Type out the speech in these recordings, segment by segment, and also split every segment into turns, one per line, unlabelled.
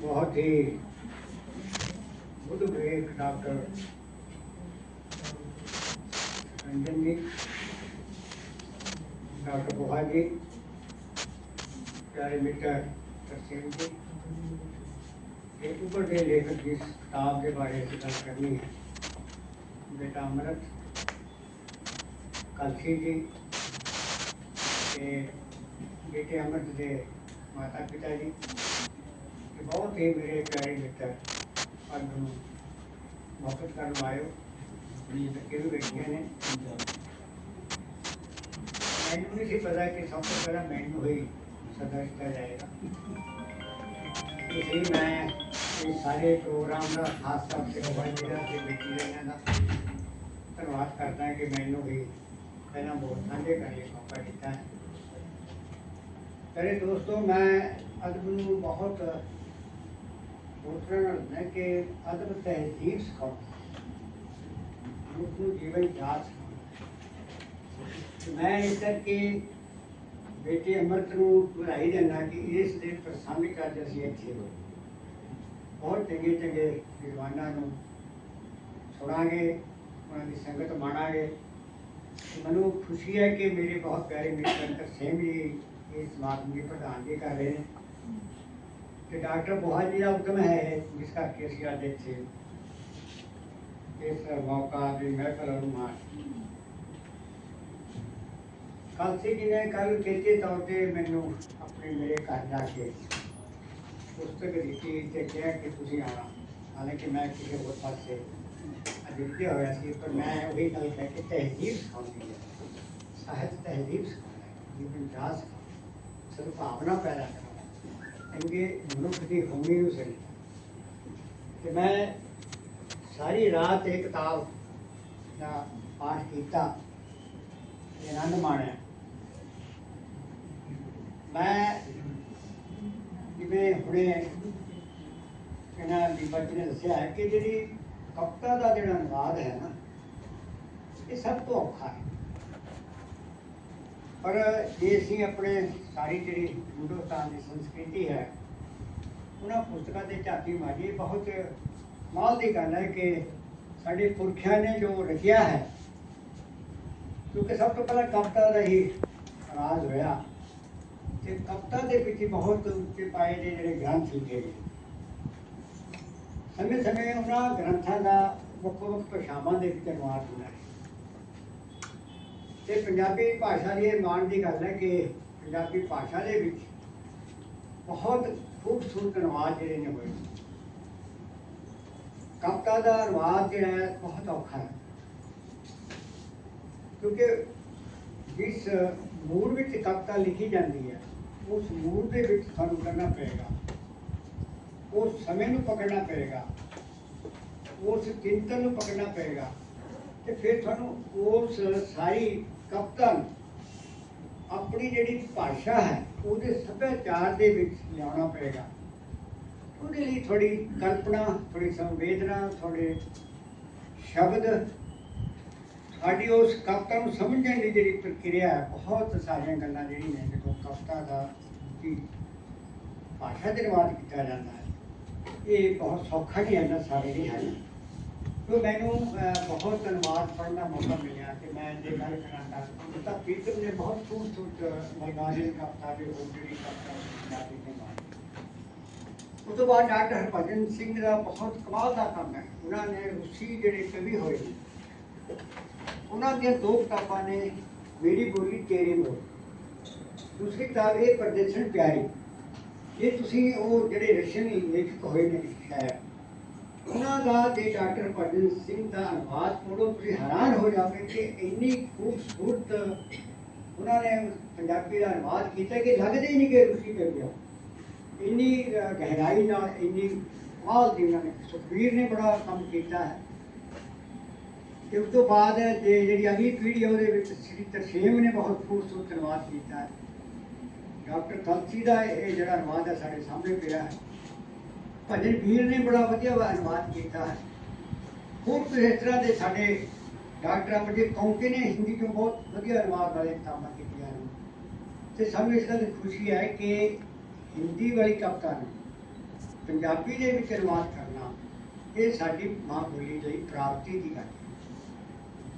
ਬਹੁਤ ਹੀ ਬੁੱਧ ਵਿਵੇਕ ਡਾਕਟਰ ਰੰਜਨ ਜੀ ਡਾਕਟਰ ਬੋਹਾ ਜੀ ਪਿਆਰੇ ਮਿੱਤਰ ਤਰਸੇਮ ਜੀ ਇਹ ਉੱਪਰ ਦੇ ਲੇਖਕ ਜਿਸ ਕਿਤਾਬ ਦੇ ਬਾਰੇ ਅਸੀਂ ਗੱਲ ਕਰਨੀ ਹੈ ਬੇਟਾ ਅਮਰਤ ਕਲਸੀ ਜੀ ਤੇ ਬੇਟੇ ਅਮਰਤ ਦੇ ਮਾਤਾ ਪਿਤਾ ਜੀ ਇਹ ਬਹੁਤ ਹੀ ਮੇਰੇ ਪਿਆਰੇ ਮਿੱਤਰ ਅੱਜ ਨੂੰ ਮੁਹੱਬਤ ਕਰਨ ਆਇਓ ਬੜੀ ਤੱਕੇ ਵੀ ਬੈਠੀਆਂ ਨੇ ਮੈਨੂੰ ਨਹੀਂ ਸੀ ਪਤਾ ਕਿ ਸਭ ਤੋਂ ਪਹਿਲਾਂ ਮੈਨੂੰ ਹੀ ਸਦਾ ਦਿੱਤਾ ਜਾਏਗਾ ਇਸ ਲਈ ਮੈਂ ਇਹ ਸਾਰੇ ਪ੍ਰੋਗਰਾਮ ਦਾ ਖਾਸ ਤੌਰ ਤੇ ਮੋਬਾਈਲ ਜਿਹੜਾ ਤੇ ਬੇਟੀ ਦਾ ਇਹਨਾਂ ਦਾ ਧੰਨਵਾਦ ਕਰਦਾ ਕਿ ਮੈਨੂੰ ਵੀ ਪਹਿਲਾਂ ਬਹੁਤ ਸਾਂਝੇ ਕਰਨ ਲਈ ਮੌਕਾ ਦਿੱਤਾ ਹੈ ਮੇਰੇ ਦੋਸਤੋ ਮੈਂ ਅਦਬ ਨੂੰ ਬਹੁਤ ਉਤਰਨ ਹੈ ਕਿ ਅਦਬ ਤਹਿਜ਼ੀਬ ਸਿਖਾਉਂਦਾ ਮਨੁੱਖ ਨੂੰ ਜੀਵਨ ਜਾਚ ਸਿਖਾਉਂਦਾ। ਮੈਂ ਇਸ ਕਰਕੇ ਬੇਟੇ ਅਮਰਤ ਨੂੰ ਵਧਾਈ ਦਿੰਦਾ ਕਿ ਇਸ ਦੇ ਪ੍ਰਸੰਗ ਅੱਜ ਅਸੀਂ ਇੱਥੇ ਹੋਏ ਬਹੁਤ ਚੰਗੇ ਚੰਗੇ ਵਿਦਵਾਨਾਂ ਨੂੰ ਸੁਣਾਂਗੇ, ਉਹਨਾਂ ਦੀ ਸੰਗਤ ਮਾਣਾਂਗੇ। ਮੈਨੂੰ ਖੁਸ਼ੀ ਹੈ ਕਿ ਮੇਰੇ ਬਹੁਤ ਪਿਆਰੇ ਮਿੱਤਰ ਸਿੰਘ ਜੀ ਇਸ ਸਮਾਗਮ ਦੀ ਪ੍ਰਧਾਨਗੀ ਕਰ ਰਹੇ ਨੇ। ਤੇ ਡਾਕਟਰ ਬੋਹਾ ਜੀ ਦਾ ਉਦਮ ਹੈ ਜਿਸ ਕਰਕੇ ਅਸੀਂ ਅੱਜ ਇੱਥੇ ਇਸ ਮੌਕਾ ਦੀ ਮਹਿਫਲ ਨੂੰ ਮਾਣ ਕਾਲਸੀ ਜੀ ਨੇ ਕੱਲ ਕਿਤੇ ਤੌਰ ਤੇ ਮੈਨੂੰ ਆਪਣੇ ਮੇਰੇ ਘਰ ਜਾ ਕੇ ਪੁਸਤਕ ਦਿੱਤੀ ਤੇ ਕਿਹਾ ਕਿ ਤੁਸੀਂ ਆਉਣਾ ਹਾਲਾਂਕਿ ਮੈਂ ਕਿਸੇ ਹੋਰ ਪਾਸੇ ਅਜਿੱਤਿਆ ਹੋਇਆ ਸੀ ਪਰ ਮੈਂ ਉਹੀ ਗੱਲ ਕਹਿ ਕੇ ਤਹਿਜ਼ੀਬ ਸਿਖਾਉਂਦੀ ਹੈ ਸਾਹਿਤ ਤਹਿਜ਼ੀਬ ਸਿਖਾਉਂਦਾ ਹੈ ਜੀਵਨ ਜਾਸ ਸਦਭਾਵਨਾ ਪੈਦਾ ਕਰਨਾ ਚੰਗੇ ਮਨੁੱਖ ਦੀ ਹੋਣੀ ਨੂੰ ਸਹੀ ਤੇ ਮੈਂ ਸਾਰੀ ਰਾਤ ਇਹ ਕਿਤਾਬ ਦਾ ਪਾਠ ਕੀਤਾ ਤੇ ਆਨੰਦ ਮਾਣਿਆ ਮੈਂ ਜਿਵੇਂ ਹੁਣੇ ਇਹਨਾਂ ਦੀ ਬੱਚ ਨੇ ਦੱਸਿਆ ਹੈ ਕਿ ਜਿਹੜੀ ਕਵਿਤਾ ਦਾ ਜਿਹੜਾ ਅਨੁਵਾਦ ਹੈ ਨਾ ਇਹ ਸਭ ਤੋਂ ਔਖਾ ਹੈ ਪਰ ਜੇ ਅਸੀਂ ਆਪਣੇ ਸਾਰੀ ਜਿਹੜੀ ਹਿੰਦੁਸਤਾਨ ਦੀ ਸੰਸਕ੍ਰਿਤੀ ਹੈ, ਉਹਨਾਂ ਪੁਸਤਕਾਂ ਤੇ ਝਾਤੀ ਮਾਰੀਏ, ਬਹੁਤ ਮਾਲ ਦੀ ਗੱਲ ਹੈ ਕਿ ਸਾਡੇ ਪੁਰਖਿਆਂ ਨੇ ਜੋ ਰਚਿਆ ਹੈ, ਕਿਉਂਕਿ ਸਭ ਤੋਂ ਪਹਿਲਾਂ ਕਵਿਤਾ ਦਾ ਹੀ ਰਾਜ ਹੋਇਆ ਤੇ ਕਵਿਤਾ ਦੇ ਵਿੱਚ ਬਹੁਤ ਉੱਚੇ ਪਾਏ ਦੇ ਜਿਹੜੇ ਗ੍ਰੰਥ ਲਿਖੇ ਗਏ। ਸਮੇਂ ਸਮੇਂ ਉਹਨਾਂ ਗ੍ਰੰਥਾਂ ਦਾ ਵੱਖ ਵੱਖ ਭਾਸ਼ਾਵਾਂ ਦੇ ਵਿੱਚ ਅਨੁਵਾਦ ਹੁੰਦਾ ਹੈ। ਤੇ ਪੰਜਾਬੀ ਭਾਸ਼ਾ ਦੀ ਇਹ ਮਾਣ ਦੀ ਗੱਲ ਹੈ ਕਿ ਪੰਜਾਬੀ ਭਾਸ਼ਾ ਦੇ ਵਿੱਚ ਬਹੁਤ ਖੂਬਸੂਰਤ ਅਨੁਵਾਦ ਜਿਹੜੇ ਨੇ ਹੋਏ ਕਵਿਤਾ ਦਾ ਅਨੁਵਾਦ ਜਿਹੜਾ ਹੈ ਬਹੁਤ ਔਖਾ ਹੈ। ਕਿਉਂਕਿ ਜਿਸ ਮੂਡ ਵਿੱਚ ਕਵਿਤਾ ਲਿਖੀ ਜਾਂਦੀ ਹੈ, ਉਸ ਮੂਡ ਦੇ ਵਿੱਚ ਸਾਨੂੰ ਕਰਨਾ ਪਏਗਾ। ਉਸ ਸਮੇਂ ਨੂੰ ਪਕੜਨਾ ਪਏਗਾ। ਉਸ ਚਿੰਤਨ ਨੂੰ ਪਕੜਨਾ ਪਏਗਾ। ਤੇ ਫਿਰ ਤੁਹਾਨੂੰ ਉਸ ਸਾਰੀ ਕਵਿਤਾ ਨੂੰ ਆਪਣੀ ਜਿਹੜੀ ਭਾਸ਼ਾ ਹੈ, ਉਹਦੇ ਸੱਭਿਆਚਾਰ ਦੇ ਵਿੱਚ ਲਿਆਉਣਾ ਪਏਗਾ। ਉਹਦੇ ਲਈ ਥੋੜੀ ਕਲਪਨਾ ਥੋੜੀ ਸੰਵੇਦਨਾ ਥੋੜੇ ਸ਼ਬਦ, ਸਾਡੀ ਉਸ ਕਵਿਤਾ ਨੂੰ ਸਮਝਣ ਦੀ ਜਿਹੜੀ ਪ੍ਰਕਿਰਿਆ ਹੈ, ਬਹੁਤ ਸਾਰੀਆਂ ਗੱਲਾਂ ਜਿਹੜੀਆਂ ਨੇ ਜਦੋਂ ਕਵਿਤਾ ਦਾ ਭਾਸ਼ਾ ਦੇ ਰਿਵਾਜ ਕੀਤਾ ਜਾਂਦਾ ਹੈ। ਇਹ ਬਹੁਤ ਸੌਖਾ ਨਹੀਂ ਹੈ ਨਾ, ਸਾਰੇ ਨਹੀਂ ਹੈ ਤੋ ਮੈਨੂੰ ਬਹੁਤ ਧੰਨਵਾਦ ਪੜ੍ਹਨ ਦਾ ਮੌਕਾ ਮਿਲਿਆ ਕਿ ਮੈਂ ਜੇ ਗੱਲ ਕਰਾਂ ਤਾਂ ਤਾਂ ਨੇ ਬਹੁਤ ਖੂਬਸੂਰਤ ਮਲਗਾਰੀ ਕਵਿਤਾ ਦੇ ਹੋਰ ਕਵਿਤਾ ਪੰਜਾਬੀ ਦੇ ਮਾਰੀ ਉਸ ਤੋਂ ਬਾਅਦ ਡਾਕਟਰ ਹਰਭਜਨ ਸਿੰਘ ਦਾ ਬਹੁਤ ਕਮਾਲ ਦਾ ਕੰਮ ਹੈ। ਉਹਨਾਂ ਨੇ ਰੂਸੀ ਜਿਹੜੇ ਕਵੀ ਹੋਏ ਉਹਨਾਂ ਦੀਆਂ ਦੋ ਕਿਤਾਬਾਂ ਨੇ, ਮੇਰੀ ਬੋਲੀ ਤੇਰੀ ਬੋਲੀ ਦੂਸਰੀ ਕਿਤਾਬ, ਇਹ ਪਰਦੇਸਣ ਪਿਆਰੀ। ਇਹ ਤੁਸੀਂ ਉਹ ਜਿਹੜੇ ਰਸ਼ੀਅਨ ਲੇਖਕ ਹੋਏ ਨੇ ਸ਼ਾਇਰ ਉਹਨਾਂ ਦਾ ਤੇ ਡਾਕਟਰ ਭਜਨ ਸਿੰਘ ਦਾ ਅਨੁਵਾਦ ਪੜ੍ਹੋ, ਤੁਸੀਂ ਹੈਰਾਨ ਹੋ ਜਾਓਗੇ ਕਿ ਇੰਨੀ ਖੂਬਸੂਰਤ ਉਹਨਾਂ ਨੇ ਪੰਜਾਬੀ ਦਾ ਅਨੁਵਾਦ ਕੀਤਾ ਕਿ ਲੱਗਦਾ ਹੀ ਨਹੀਂ ਕਿ ਰੂਸੀ ਕਰ ਗਿਆ। ਇੰਨੀ ਗਹਿਰਾਈ ਨਾਲ, ਇੰਨੀ ਕਮਾਲ ਦੀ ਉਹਨਾਂ ਨੇ, ਸੁਖਬੀਰ ਨੇ ਬੜਾ ਕੰਮ ਕੀਤਾ ਹੈ। ਤੇ ਉਸ ਤੋਂ ਬਾਅਦ ਜੇ ਜਿਹੜੀ ਅਗਲੀ ਪੀੜ੍ਹੀ ਹੈ ਉਹਦੇ ਵਿੱਚ ਸ੍ਰੀ ਤਰਸੇਮ ਨੇ ਬਹੁਤ ਖੂਬਸੂਰਤ ਅਨੁਵਾਦ ਕੀਤਾ ਹੈ। ਡਾਕਟਰ ਕਲਸੀ ਦਾ ਇਹ ਜਿਹੜਾ ਅਨੁਵਾਦ ਹੈ ਸਾਡੇ ਸਾਹਮਣੇ ਪਿਆ ਹੈ। ਭਜਨ ਵੀਰ ਨੇ ਬੜਾ ਵਧੀਆ ਅਨੁਵਾਦ ਕੀਤਾ। ਹੈ ਹੋਰ ਕੁਝ ਇਸ ਤਰ੍ਹਾਂ ਦੇ ਸਾਡੇ ਡਾਕਟਰ ਅਮਰਜੀਤ ਕੌਂਕੇ ਨੇ ਹਿੰਦੀ ਤੋਂ ਬਹੁਤ ਵਧੀਆ ਅਨੁਵਾਦ ਵਾਲੇ ਕਿਤਾਬਾਂ ਕੀਤੀਆਂ ਨੇ। ਤੇ ਸਾਨੂੰ ਇਸ ਗੱਲ ਦੀ ਖੁਸ਼ੀ ਹੈ ਕਿ ਹਿੰਦੀ ਵਾਲੀ ਕਵਿਤਾ ਨੂੰ ਪੰਜਾਬੀ ਦੇ ਵਿੱਚ ਅਨੁਵਾਦ ਕਰਨਾ ਇਹ ਸਾਡੀ ਮਾਂ ਬੋਲੀ ਲਈ ਪ੍ਰਾਪਤੀ ਦੀ ਗੱਲ ਹੈ।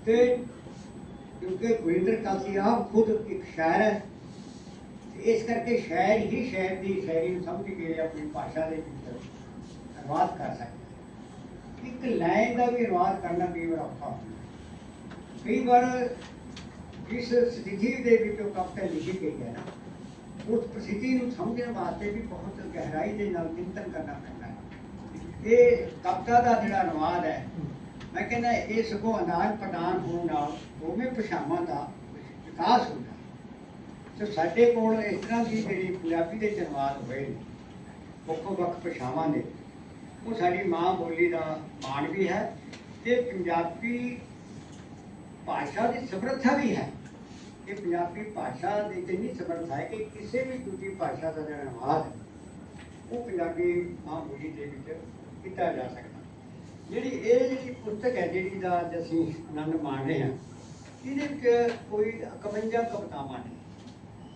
ਤੇ ਕਿਉਂਕਿ ਗੁਰਿੰਦਰ ਕਾਸੀ ਆਪ ਖੁਦ ਇੱਕ ਸ਼ਾਇਰ ਹੈ ਇਸ ਕਰਕੇ ਸ਼ਾਇਰ ਹੀ ਸ਼ਾਇਰ ਦੀ ਸ਼ਾਇਰੀ ਨੂੰ ਸਮਝ ਕੇ ਆਪਣੀ ਭਾਸ਼ਾ ਦੇ ਵਿੱਚ ਅਨੁਵਾਦ ਕਰ ਸਕਦਾ ਹੈ। ਇੱਕ ਲਾਈਨ ਦਾ ਵੀ ਅਨੁਵਾਦ ਕਰਨਾ ਕਈ ਵਾਰ ਔਖਾ ਹੁੰਦਾ ਹੈ। ਕਈ ਵਾਰ ਜਿਸ ਸਥਿਤੀ ਦੇ ਵਿੱਚ ਉਹ ਕਵਿਤਾ ਲਿਖੀ ਗਈ ਹੈ ਨਾ ਉਸ ਪ੍ਰਸਿੱਧੀ ਨੂੰ ਸਮਝਣ ਵਾਸਤੇ ਵੀ ਬਹੁਤ ਗਹਿਰਾਈ ਦੇ ਨਾਲ ਚਿੰਤਨ ਕਰਨਾ ਪੈਂਦਾ ਹੈ ਇਹ ਕਵਿਤਾ ਦਾ ਜਿਹੜਾ ਅਨੁਵਾਦ ਹੈ ਮੈਂ ਕਹਿੰਦਾ ਇਹ ਸਗੋਂ ਆਦਾਨ ਪ੍ਰਦਾਨ ਹੋਣ ਨਾਲ ਦੋਵੇਂ ਭਾਸ਼ਾਵਾਂ ਦਾ ਵਿਕਾਸ ਹੁੰਦਾ ਹੈ ਤੇ ਸਾਡੇ ਕੋਲ ਇਸ ਤਰ੍ਹਾਂ ਦੀ ਜਿਹੜੀ ਪੰਜਾਬੀ ਦੇ ਜਨਵਾਦ ਹੋਏ ਨੇ, ਵੱਖੋ ਵੱਖ ਭਾਸ਼ਾਵਾਂ ਦੇ ਉਹ ਸਾਡੀ ਮਾਂ ਬੋਲੀ ਦਾ ਮਾਣ ਵੀ ਹੈ ਤੇ ਪੰਜਾਬੀ ਭਾਸ਼ਾ ਦੀ ਸਮਰੱਥਾ ਵੀ ਹੈ। ਇਹ ਪੰਜਾਬੀ ਭਾਸ਼ਾ ਦੀ ਇੰਨੀ ਸਮਰੱਥਾ ਹੈ ਕਿ ਕਿਸੇ ਵੀ ਦੂਜੀ ਭਾਸ਼ਾ ਦਾ ਜਿਹੜਾ ਅਨੁਵਾਦ ਉਹ ਪੰਜਾਬੀ ਮਾਂ ਬੋਲੀ ਦੇ ਵਿੱਚ ਕੀਤਾ ਜਾ ਸਕਦਾ। ਜਿਹੜੀ ਇਹ ਜਿਹੜੀ ਪੁਸਤਕ ਹੈ ਜਿਹੜੀ ਦਾ ਅੱਜ ਅਸੀਂ ਆਨੰਦ ਮਾਣ ਰਹੇ ਹਾਂ ਇਹਦੇ ਵਿੱਚ ਕੋਈ 51 ਕਵਿਤਾਵਾਂ ਨੇ।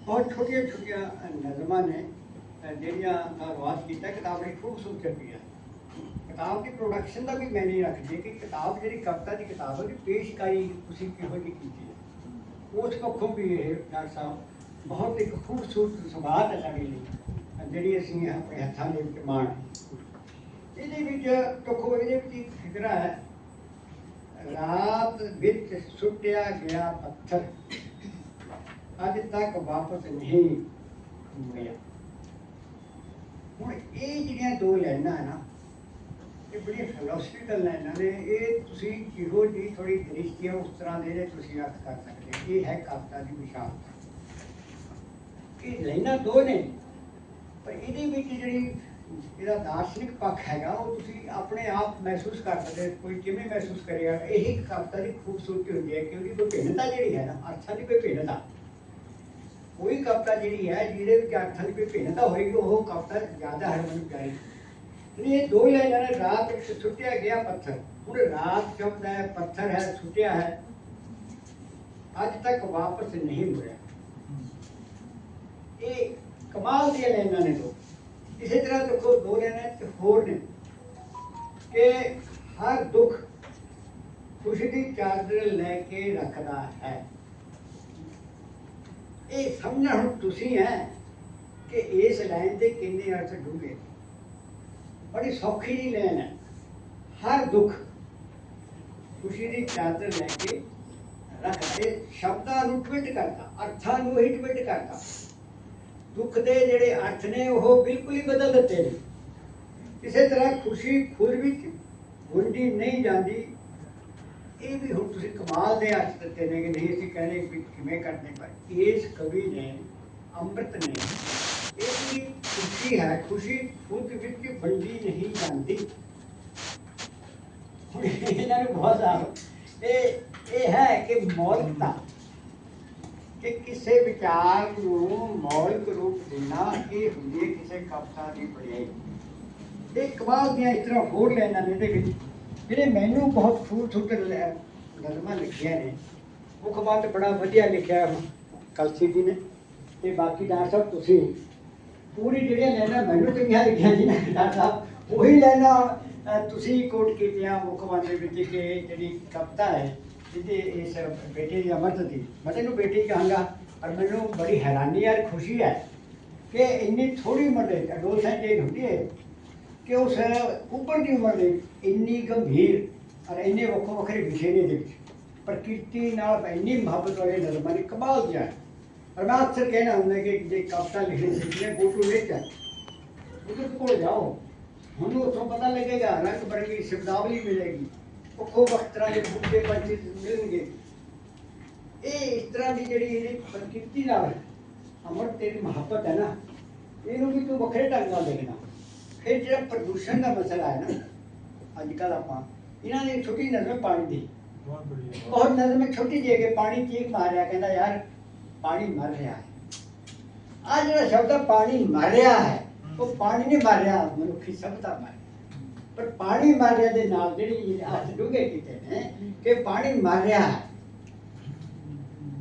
ਬਹੁਤ ਛੋਟੀਆਂ ਛੋਟੀਆਂ ਨਜ਼ਮਾਂ ਨੇ ਅਹ ਜਿਹੜੀਆਂ ਦਾ ਅਨੁਵਾਦ ਕੀਤਾ ਕਿਤਾਬ ਬੜੀ ਖੂਬਸੂਰਤ ਚੱਲਦੀ ਹੈ ਕਿਤਾਬ ਦੀ ਪ੍ਰੋਡਕਸ਼ਨ ਦਾ ਵੀ ਮੈਂ ਨਹੀਂ ਰੱਖਦੀ ਕਿ ਕਿਤਾਬ ਜਿਹੜੀ ਕਵਿਤਾ ਦੀ ਕਿਤਾਬ ਹੈ ਉਹਦੀ ਪੇਸ਼ਕਾਰੀ ਤੁਸੀਂ ਕਿਹੋ ਜਿਹੀ ਕੀਤੀ ਹੈ ਉਸ ਪੱਖੋਂ ਵੀ ਇਹ ਡਾਕਟਰ ਸਾਹਿਬ ਬਹੁਤ ਇੱਕ ਖੂਬਸੂਰਤ ਸੰਵਾਦ ਹੈ ਸਾਡੇ ਲਈ ਜਿਹੜੀ ਅਸੀਂ ਆਪਣੇ ਹੱਥਾਂ ਦੇ ਵਿੱਚ ਮਾਣ ਇਹਦੇ ਵਿੱਚ ਦੇਖੋ ਇਹਦੇ ਵਿੱਚ ਇੱਕ ਫਿਕਰਾ ਹੈ ਰਾਤ ਵਿੱਚ ਸੁੱਟਿਆ ਗਿਆ ਪੱਥਰ ਅੱਜ ਤੱਕ ਵਾਪਸ ਨਹੀਂ ਮੁੜਿਆ ਹੁਣ ਇਹ ਜਿਹੜੀਆਂ ਦੋ ਲਾਈਨਾਂ ਨਾ, ਇਹ ਬੜੀ ਫਿਲਾਸਫੀਕਲ ਲਾਈਨਾਂ ਨੇ। ਇਹ ਤੁਸੀਂ ਜਿਹੋ ਜੀ ਥੋੜੀ ਦ੍ਰਿਸ਼ਟੀ ਉਸ ਤਰ੍ਹਾਂ ਦੇ ਜੇ ਤੁਸੀਂ ਅਰਥ ਕਰ ਸਕਦੇ ਇਹ ਹੈ ਕਵਿਤਾ ਦੀ ਵਿਸ਼ਾਲਤਾ ਇਹ ਲਾਈਨਾਂ ਦੋ ਨੇ, ਪਰ ਇਹਦੇ ਵਿੱਚ ਜਿਹੜੀ ਇਹਦਾ ਦਾਰਸ਼ਨਿਕ ਪੱਖ ਹੈਗਾ, ਉਹ ਤੁਸੀਂ ਆਪਣੇ ਆਪ ਮਹਿਸੂਸ ਕਰ ਸਕਦੇ ਕੋਈ ਕਿਵੇਂ ਮਹਿਸੂਸ ਕਰੇਗਾ ਇਹ ਕਵਿਤਾ ਦੀ ਖੂਬਸੂਰਤੀ ਹੁੰਦੀ ਹੈ ਕਿ ਉਹਦੀ ਜਿਹੜੀ ਹੈ ਨਾ, ਅਰਥਾਂ ਦੀ ਵਿਭਿੰਨਤਾ। ਭਿੰਨਤਾ ਕੋਈ ਕਵਿਤਾ ਜਿਹੜੀ ਹੈ ਜਿਹਦੇ ਵਿੱਚ ਅਰਥਾਂ ਦੀ ਕੋਈ ਭਿੰਨਤਾ ਹੋਏਗੀ ਉਹ ਕਵਿਤਾ ਜ਼ਿਆਦਾ ਹਰਮਨ ਪਿਆਰੀ ਨਹੀਂ ਇਹ ਦੋ ਲਾਈਨਾਂ ਨੇ ਰਾਤ ਵਿੱਚ ਸੁੱਟਿਆ ਗਿਆ ਪੱਥਰ ਹੁਣ ਰਾਤ ਸ਼ਬਦ ਹੈ ਪੱਥਰ ਹੈ ਸੁੱਟਿਆ ਹੈ ਅੱਜ ਤੱਕ ਵਾਪਸ ਨਹੀਂ ਮੁੜਿਆ ਇਹ ਕਮਾਲ ਦੀਆਂ ਲਾਈਨਾਂ ਨੇ ਦੋ ਇਸੇ ਤਰ੍ਹਾਂ ਦੇਖੋ ਦੋ ਲਾਈਨਾਂ ਤੇ ਹੋਰ ਨੇ ਕਿ ਹਰ ਦੁੱਖ ਖੁਸ਼ੀ ਦੀ ਚਾਦਰ ਲੈ ਕੇ ਰੱਖਦਾ ਹੈ ਇਹ ਸਮਝਣਾ ਹੁਣ ਤੁਸੀਂ ਹੈ ਕਿ ਇਸ ਲਾਈਨ ਤੇ ਕਿੰਨੇ ਅਰਥ ਡੂੰਘੇ ਬੜੀ ਸੌਖੀ ਜਿਹੀ ਲੈਣ ਹੈ। ਹਰ ਦੁੱਖ ਖੁਸ਼ੀ ਦੀ ਚਾਦਰ ਲੈ ਕੇ ਰੱਖਦਾ ਇਹ ਸ਼ਬਦਾਂ ਨੂੰ ਟਵਿਟ ਕਰਦਾ, ਅਰਥਾਂ ਨੂੰ ਹੀ ਟਵਿਟ ਕਰਦਾ। ਦੁੱਖ ਦੇ ਜਿਹੜੇ ਅਰਥ ਨੇ, ਉਹ ਬਿਲਕੁਲ ਹੀ ਬਦਲ ਦਿੱਤੇ ਨੇ। ਇਸੇ ਤਰ੍ਹਾਂ ਖੁਸ਼ੀ ਖੁਦ ਵਿੱਚ ਗੁੰਡੀ ਨਹੀਂ ਜਾਂਦੀ ਇਹ ਵੀ ਹੁਣ ਤੁਸੀਂ ਕਮਾਲ ਦੇ ਅਰਥ ਦਿੱਤੇ ਨੇ ਕਿ ਨਹੀਂ, ਅਸੀਂ ਕਹਿੰਦੇ ਵੀ ਕਿਵੇਂ ਕਰਦੇ ਪਰ ਇਸ ਕਵੀ ਨੇ, ਅੰਮ੍ਰਿਤ ਨੇ, ਇਹ ਵੀ ਖੁਸ਼ੀ ਹੈ, ਖੁਸ਼ੀ ਖੁਦ ਵਿੱਚ ਵੰਡੀ ਨਹੀਂ ਜਾਂਦੀ। ਹੁਣ ਇਹਨਾਂ ਨੂੰ ਬਹੁਤ ਆ ਇਹ ਇਹ ਹੈ ਕਿ ਮੌਲਿਕਤਾ ਕਿ ਕਿਸੇ ਵਿਚਾਰ ਨੂੰ ਮੌਲਿਕ ਰੂਪ ਦੇਣਾ, ਇਹ ਹੁੰਦੀ ਹੈ ਕਿਸੇ ਕਵਿਤਾ ਦੀ ਬੜਾਈ ਇਹ ਕਮਾਲ ਦੀਆਂ ਇਸ ਤਰ੍ਹਾਂ ਹੋਰ ਲੈਣਾ ਨੇ ਇਹਦੇ ਵਿੱਚ। ਜਿਹੜੇ ਮੈਨੂੰ ਬਹੁਤ ਖੂਬਸੂਰਤ ਨਜ਼ਮਾਂ ਲਿਖੀਆਂ ਨੇ, ਮੁੱਖ ਬਾਤ ਬੜਾ ਵਧੀਆ ਲਿਖਿਆ ਕਲਸੀ ਜੀ ਨੇ ਤੇ ਬਾਕੀ ਡਾਕਟਰ ਸਾਹਿਬ ਤੁਸੀਂ ਪੂਰੀ ਜਿਹੜੀਆਂ ਲੈਣਾ ਮੈਨੂੰ ਚੰਗੀਆਂ ਲਿਖੀਆਂ ਜੀ ਨਾ, ਡਾਕਟਰ ਸਾਹਿਬ, ਉਹੀ ਲੈਣਾ ਤੁਸੀਂ ਕੋਟ ਕੀਤੀਆਂ ਮੁੱਖ ਬਾਤ ਦੇ ਵਿੱਚ ਕਿ ਜਿਹੜੀ ਕਵਿਤਾ ਹੈ, ਜਿਹਦੇ ਇਸ ਬੇਟੇ ਦੀ ਅਮਰਤ ਦੀ, ਮੈਂ ਤੈਨੂੰ ਬੇਟੀ ਕਹਾਂਗਾ, ਪਰ ਮੈਨੂੰ ਬੜੀ ਹੈਰਾਨੀ ਔਰ ਖੁਸ਼ੀ ਹੈ ਕਿ ਇੰਨੀ ਥੋੜੀ ਉਮਰ ਦੇ ਐਡੋਲਸੈਂਟ ਏਜ ਹੁੰਦੀ ਹੈ ਕਿ ਉਸ ਉੱਪਰ ਦੀ ਉਮਰ ਦੇ ਇੰਨੀ ਗੰਭੀਰ ਔਰ ਇੰਨੇ ਵੱਖੋ ਵੱਖਰੇ ਵਿਸ਼ੇ ਨੇ ਦੇ ਵਿੱਚ ਪ੍ਰਕਿਰਤੀ ਨਾਲ ਇੰਨੀ ਮੁਹੱਬਤ ਵਾਲੇ ਨਜ਼ਮਾਂ ਨੇ ਕਮਾਲ ਦਿਆ ਹੈ ਔਰ ਮੈਂ ਅਕਸਰ ਕਹਿਣਾ ਹੁੰਦਾ ਕਿ ਜੇ ਕਵਿਤਾ ਲਿਖਣੀ ਸਿੱਖਣੀ ਹੈ ਗੋ ਟੂ ਨੇਚਰ ਉਹਦੇ ਕੋਲ ਜਾਓ ਹੁਣ ਉੱਥੋਂ ਪਤਾ ਲੱਗੇਗਾ ਰੰਗ ਬਰੰਗੀ ਸ਼ਬਦਾਵਲੀ ਮਿਲੇਗੀ ਵੱਖੋ ਵੱਖ ਤਰ੍ਹਾਂ ਦੇ ਬੂਟੇ ਪੰਛੀ ਮਿਲਣਗੇ ਇਹ ਇਸ ਤਰ੍ਹਾਂ ਦੀ ਜਿਹੜੀ ਇਹ ਪ੍ਰਕਿਰਤੀ ਨਾਲ ਅਮਰ ਤੇਰੀ ਮੁਹੱਬਤ ਹੈ ਨਾ ਇਹਨੂੰ ਵੀ ਤੂੰ ਵੱਖਰੇ ਢੰਗ ਨਾਲ ਦੇਖਣਾ ਫਿਰ ਜਿਹੜਾ ਪ੍ਰਦੂਸ਼ਣ ਦਾ ਮਸਲਾ ਹੈ ਨਾ ਅੱਜ ਕੱਲ ਆਪਾਂ ਇਹਨਾਂ ਨੇ ਛੋਟੀ ਨਜ਼ਰ ਪਾਣੀ ਦੀ।
ਬਹੁਤ ਬੜੀਆ
ਬਹੁਤ। ਨਜ਼ਰ ਮੈਂ ਛੋਟੀ ਜਿਹੀ ਕਿ ਪਾਣੀ ਚੀਕ ਮਾਰਿਆ ਕਹਿੰਦਾ ਯਾਰ ਪਾਣੀ ਮਰ ਰਿਹਾ ਹੈ। ਆ ਜਿਹੜਾ ਸ਼ਬਦ ਪਾਣੀ ਮਰ ਰਿਹਾ ਹੈ ਉਹ ਪਾਣੀ ਨਹੀਂ ਮਰ ਰਿਹਾ ਮਨੁੱਖੀ ਸਭਤਾ ਮਰ ਪਰ ਪਾਣੀ ਮਰ ਰਿਹਾ ਦੇ ਨਾਲ ਜਿਹੜੀ ਹੱਥ ਡੂੰਘੇ ਕੀਤੇ ਨੇ ਕਿ ਪਾਣੀ ਮਰ ਰਿਹਾ ਹੈ।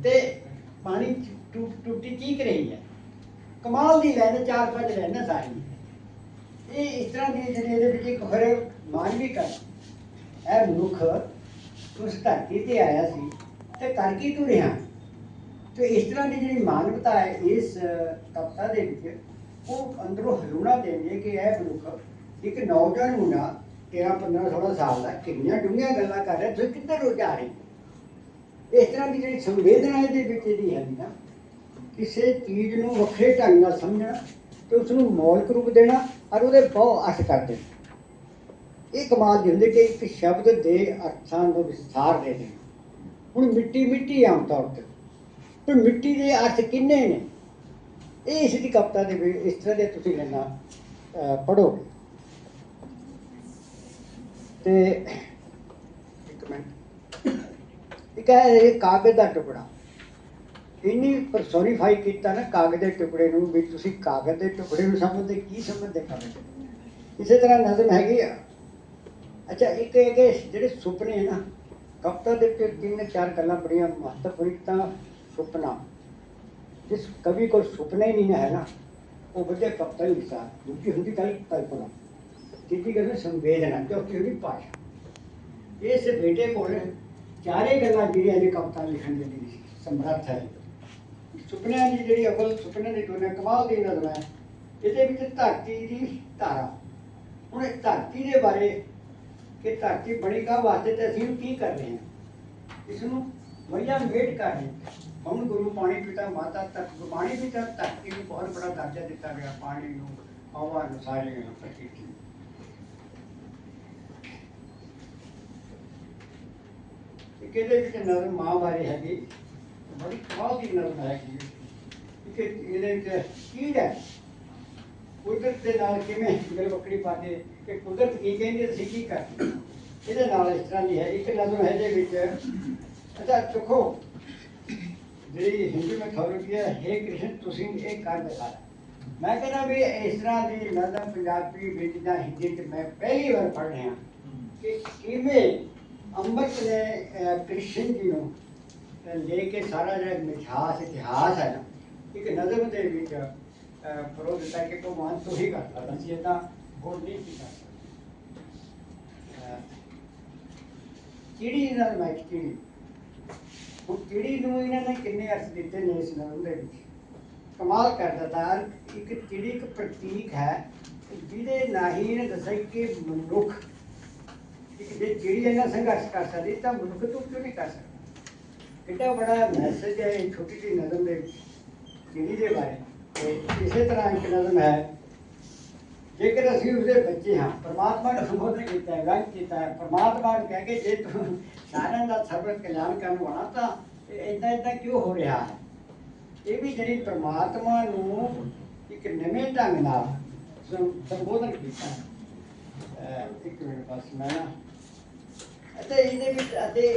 ਤੇ ਪਾਣੀ ਟੁੱਟ ਟੁੱਟੀ ਚੀਕ ਰਹੀ ਹੈ। ਕਮਾਲ ਦੀ ਲੈਣ ਚਾਰ ਪੰਜ ਲੈਣ ਸਾਰੀ ਇਹ ਇਸ ਤਰ੍ਹਾਂ ਦੀ ਜਿਹੜੀ ਇਹਦੇ ਵਿੱਚ ਇੱਕ ਹੋਰ ਮਾਨਵੀ ਕਰ। ਇਹ ਮਨੁੱਖ ਉਸ ਧਰਤੀ ਤੇ ਆਇਆ ਸੀ ਤੇ ਕਰ ਕੀ ਤੂੰ ਰਿਹਾ? ਤੇ ਇਸ ਤਰ੍ਹਾਂ ਦੀ ਜਿਹੜੀ ਮਾਨਵਤਾ ਹੈ ਇਸ ਅਹ, ਕਵਿਤਾ ਦੇ ਵਿੱਚ ਉਹ ਅੰਦਰੋਂ ਹਲੂਣਾ ਦੇਂਦੇ ਕਿ ਇਹ ਮਨੁੱਖ ਇੱਕ ਨੌਜਵਾਨ ਮੁੰਡਾ 13 15 16 ਸਾਲ ਦਾ ਕਿੰਨੀਆਂ ਡੂੰਘੀਆਂ ਗੱਲਾਂ ਕਰ ਰਿਹਾ ਤੁਸੀਂ ਕਿੱਧਰ ਰੋ ਜਾ ਰਹੇ? ਇਸ ਤਰ੍ਹਾਂ ਦੀ ਜਿਹੜੀ ਸੰਵੇਦਨਾ ਇਹਦੇ ਵਿੱਚ ਇਹਦੀ ਹੈ ਨਾ ਕਿਸੇ ਚੀਜ਼ ਨੂੰ ਵੱਖਰੇ ਢੰਗ ਨਾਲ ਸਮਝਣਾ ਤੇ ਉਸ ਨੂੰ ਮੌਲਿਕ ਰੂਪ ਦੇਣਾ ਔਰ ਉਹਦੇ ਬਹੁਤ ਅਰਥ ਕਰ ਦੇਣਾ। ਇਹ ਕਮਾਲ ਦੀ ਹੁੰਦੀ ਕਿ ਇੱਕ ਸ਼ਬਦ ਦੇ ਅਰਥਾਂ ਨੂੰ ਵਿਸਥਾਰ ਦੇ ਦੇਣਾ। ਹੁਣ ਮਿੱਟੀ ਮਿੱਟੀ ਆਮ ਤੌਰ ਤੇ। ਪਰ ਮਿੱਟੀ ਦੇ ਅਰਥ ਕਿੰਨੇ ਨੇ? ਇਹ ਇਸ ਦੀ ਕਵਿਤਾ ਦੇ ਇਸ ਤਰ੍ਹਾਂ ਦੇ ਤੁਸੀਂ ਲੈਣਾ ਪੜੋਗੇ ਤੇ ਇੱਕ ਮਿੰਟ। ਇੱਕ ਹੈ ਕਾਗਜ਼ ਦਾ ਟੁਕੜਾ। ਇੰਨੀ ਪਰਸੋਨੀਫਾਈ ਕੀਤਾ ਨਾ ਕਾਗਜ਼ ਦੇ ਟੁਕੜੇ ਨੂੰ ਵੀ ਤੁਸੀਂ ਕਾਗਜ਼ ਦੇ ਟੁਕੜੇ ਨੂੰ ਸਮਝਦੇ, ਕੀ ਸਮਝਦੇ ਕਾਗਜ਼? ਦੇ? ਇਸੇ ਤਰ੍ਹਾਂ ਨਜ਼ਮ ਹੈਗੀ ਆ। ਅੱਛਾ, ਇੱਕ ਇਹ ਕਿ ਜਿਹੜੇ ਸੁਪਨੇ ਹੈ ਨਾ ਕਵਿਤਾ ਦੇ ਵਿੱਚ ਤਿੰਨ ਚਾਰ ਗੱਲਾਂ ਬੜੀਆਂ ਮਹੱਤਵਪੂਰਨ ਤਾਂ ਸੁਪਨਾ ਜਿਸ ਕਵੀ ਕੋਲ ਸੁਪਨਾ ਹੀ ਨਹੀਂ ਹੈ ਨਾ, ਉਹ ਵਧੀਆ ਕਵਿਤਾ ਹੀ ਲਿਖਦਾ। ਦੂਜੀ ਹੁੰਦੀ ਗੱਲ ਕਲਪਨਾ। ਤੀਜੀ ਗੱਲ ਸੰਵੇਦਨਾ, ਚੌਥੀ ਹੁੰਦੀ ਭਾਸ਼ਾ। ਇਸ ਬੇਟੇ ਕੋਲ ਚਾਰੇ ਗੱਲਾਂ ਜਿਹੜੀਆਂ ਨੇ ਕਵਿਤਾ ਲਿਖਣ ਦੇ ਲਈ ਸਮਰੱਥ ਹੈ। ਸੁਪਨਿਆਂ ਦੀ ਜਿਹੜੀ ਅਵਲ ਸੁਪਨੇ ਦੀ ਦੁਨੀਆ ਕਮਾਲ ਦੀ ਨਜ਼ਰ ਹੈ, ਇਹਦੇ ਵਿੱਚ ਧਰਤੀ ਦੀ ਧਾਰਾ। ਹੁਣ ਇਹ ਧਰਤੀ ਦੇ ਬਾਰੇ ਕਿ ਧਰਤੀ ਬਣੀ ਕਾ ਵਾਸਤੇ ਤੇ ਅਸੀਂ ਕੀ ਕਰ ਰਹੇ ਹਾਂ? ਇਸ ਨੂੰ ਵਧੀਆ ਵੇਟ ਕਰ ਰਹੇ ਹਾਂ। ਗੁਰੂ ਪਾਣੀ ਪਿਤਾ, ਮਾਤਾ ਤੱਕ ਗੁਰਬਾਣੀ ਵੀ ਧਰਤੀ ਨੂੰ ਬਹੁਤ ਬੜਾ ਦਰਜਾ ਦਿੱਤਾ ਗਿਆ, ਪਾਣੀ ਨੂੰ, ਹਵਾ ਨੂੰ ਸਾਰੇ ਨੂੰ, ਪ੍ਰਕਿਰਤੀ ਨੂੰ। ਇਹਦੇ ਵਿੱਚ ਨਜ਼ਰ ਮਾਂ ਬਾਰੇ ਹੈਗੀ। ਬੜੀ ਕਮਾਲ ਦੀ ਨਜ਼ਰ ਹੈਗੀ ਇੱਕ ਇਹਦੇ ਵਿੱਚ ਕੀੜ ਹੈ? ਕੁਦਰਤ ਦੇ ਨਾਲ ਕਿਵੇਂ ਗੱਲ ਬੱਕਰੀ ਪਾਦੇ ਕਿ ਕੁਦਰਤ ਕੀ ਕਹਿੰਦੀ ਅਸੀਂ ਕੀ ਕਰਦੇ ਇਹਦੇ ਨਾਲ ਇਸ ਤਰ੍ਹਾਂ ਦੀ ਹੈ। ਇੱਕ ਨਜ਼ਰ ਹੈ ਇਹਦੇ ਵਿੱਚ। ਅੱਛਾ, ਚੁੱਕੋ। ਜਿਹੜੀ ਹਿੰਦੂ ਮੈਥੋਲੋਜੀ ਹੈ, ਹੇ ਕ੍ਰਿਸ਼ਨ, ਤੁਸੀਂ ਇਹ ਕਰ ਦਿਖਾਇਆ ਮੈਂ ਕਹਿੰਦਾ ਵੀ ਇਸ ਤਰ੍ਹਾਂ ਦੀ ਨਜ਼ਰ ਪੰਜਾਬੀ ਵਿੱਚ ਜਾਂ ਹਿੰਦੀ ਚ ਮੈਂ ਪਹਿਲੀ ਵਾਰ ਪੜ੍ਹ ਰਿਹਾ ਕਿ ਕਿਵੇਂ ਅੰਮ੍ਰਿਤ ਨੇ ਕ੍ਰਿਸ਼ਨ ਜੀ ਨੂੰ ਅਹ, ਲੈ ਕੇ ਸਾਰਾ ਜਿਹੜਾ ਮਿਠਾਸ ਇਤਿਹਾਸ ਹੈ ਨਾ ਇੱਕ ਨਜ਼ਰ ਦੇ ਵਿੱਚ ਅਹ, ਪਰੋ ਦਿੱਤਾ ਕਿ ਭਗਵਾਨ ਤੋਂ ਹੀ ਕਰ ਸਕਦਾ ਸੀ ਇਹ ਤਾਂ ਹੋਰ ਨਹੀਂ ਸੀ ਕਰ ਸਕਦਾ ਅਹ, ਕਿਹੜੀ ਨਾਲ ਮੈਂ ਕਿਹੜੀ ਉਹ ਕਿਹੜੀ ਨੂੰ ਇਹਨਾਂ ਨੇ ਕਿੰਨੇ ਅਰਥ ਦਿੱਤੇ ਨੇ ਇਸ ਨਜ਼ਮ ਦੇ ਵਿੱਚ ਕਮਾਲ ਕਰਦਾ ਤਾਂ ਇੱਕ ਚਿੜੀ ਇੱਕ ਪ੍ਰਤੀਕ ਹੈ ਜਿਹਦੇ ਨਾਹੀਂ ਇਹਨੇ ਦੱਸਿਆ ਕਿ ਮਨੁੱਖ ਇੱਕ ਜੇ ਚਿੜੀ ਇਹਨਾਂ ਸੰਘਰਸ਼ ਕਰ ਸਕਦੀ ਤਾਂ ਮਨੁੱਖ ਤੋਂ ਕਿਉਂ ਨਹੀਂ ਕਰ ਸਕਦਾ ਕਿੰਨਾ ਬੜਾ ਮੈਸੇਜ ਹੈ ਇਹ ਛੋਟੀ ਜਿਹੀ ਨਜ਼ਮ ਦੇ ਵਿੱਚ ਦੇ ਬਾਰੇ। ਤੇ ਇਸੇ ਤਰ੍ਹਾਂ ਇੱਕ ਨਜ਼ਮ ਹੈ, ਜੇਕਰ ਅਸੀਂ ਉਸਦੇ ਬੱਚੇ ਹਾਂ, ਪਰਮਾਤਮਾ ਨੂੰ ਸੰਬੋਧਨ ਕੀਤਾ ਹੈ ਗੱਲ ਕੀਤਾ ਹੈ। ਪਰਮਾਤਮਾ ਨੂੰ ਕਹਿ ਕੇ ਜੇ ਤੂੰ ਸਾਰਿਆਂ ਦਾ ਸਰਵ ਕਲਿਆਣ ਕਰਨ ਵਾਲਾ ਤਾਂ ਇਦਾਂ ਇਦਾਂ ਕਿਉਂ ਹੋ ਰਿਹਾ ਹੈ? ਇਹ ਵੀ ਜਿਹੜੀ ਪਰਮਾਤਮਾ ਨੂੰ ਇੱਕ ਨਵੇਂ ਢੰਗ ਨਾਲ ਸੰਬੋਧਨ ਕੀਤਾ ਇੱਕ ਮਿੰਟ ਬਸ ਮੈਂ ਨਾ ਅਤੇ ਇਹਦੇ ਵਿੱਚ ਅਤੇ